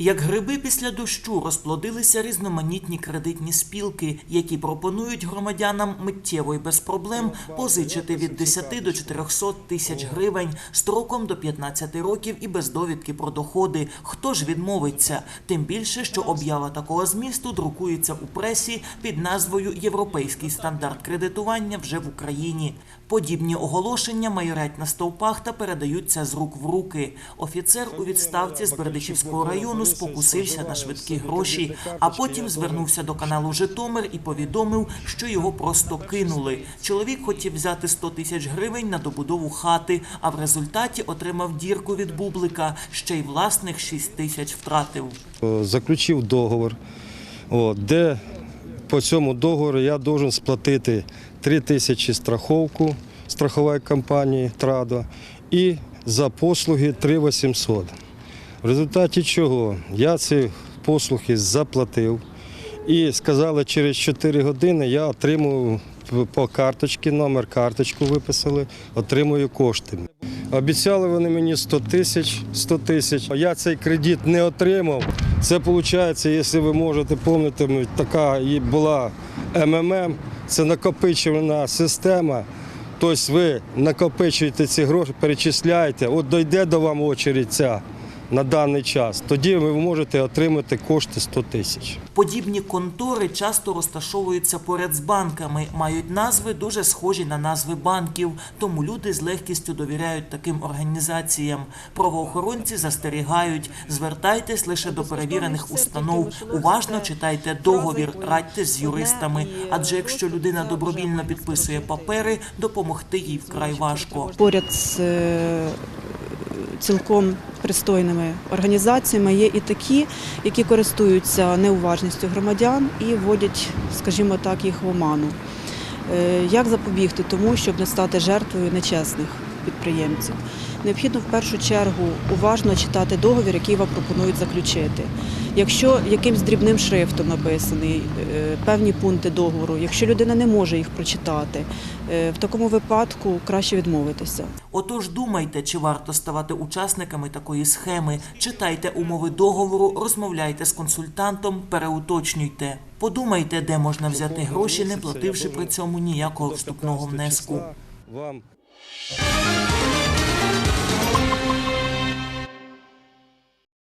Як гриби після дощу розплодилися різноманітні кредитні спілки, які пропонують громадянам миттєво і без проблем позичити від 10 до 400 тисяч гривень строком до 15 років і без довідки про доходи. Хто ж відмовиться? Тим більше, що об'ява такого змісту друкується у пресі під назвою Європейський стандарт кредитування вже в Україні. Подібні оголошення майорять на стовпах та передаються з рук в руки. Офіцер у відставці з Бердичівського району спокусився на швидкі гроші, а потім звернувся до каналу Житомир і повідомив, що його просто кинули. Чоловік хотів взяти 100 тисяч гривень на добудову хати, а в результаті отримав дірку від бублика. Ще й власних 6 тисяч втратив. Е, заключив договор, де по цьому договору я должен сплатити 3 тисячі страховку страхової компанії Традо і за послуги 3 800. В результаті чого я ці послуги заплатив і сказали, через 4 години я отримую по карточці, номер карточку виписали, отримую кошти. Обіцяли вони мені 100 тисяч, 100 тисяч. Я цей кредит не отримав. Це виходить, якщо ви можете пам'ятати, така була МММ, це накопичувана система. Тобто ви накопичуєте ці гроші, перечисляєте, от дойде до вам очередь ця на даний час, тоді ви можете отримати кошти 100 тисяч. Подібні контори часто розташовуються поряд з банками, мають назви дуже схожі на назви банків, тому люди з легкістю довіряють таким організаціям. Правоохоронці застерігають, звертайтесь лише до перевірених установ, уважно читайте договір, радьте з юристами. Адже якщо людина добровільно підписує папери, допомогти їй вкрай важко. поряд з е, цілком пристойними організаціями є і такі, які користуються неуважністю громадян і вводять, скажімо так, їх в оману. Е, Як запобігти тому, щоб не стати жертвою нечесних підприємців? Необхідно в першу чергу уважно читати договір, який вам пропонують заключити. Якщо якимсь дрібним шрифтом написаний е, певні пункти договору, якщо людина не може їх прочитати, е, в такому випадку краще відмовитися. Отож думайте, чи варто ставати учасниками такої схеми. Читайте умови договору, розмовляйте з консультантом, переуточнюйте. Подумайте, де можна взяти гроші, не плативши при цьому ніякого вступного внеску. Вам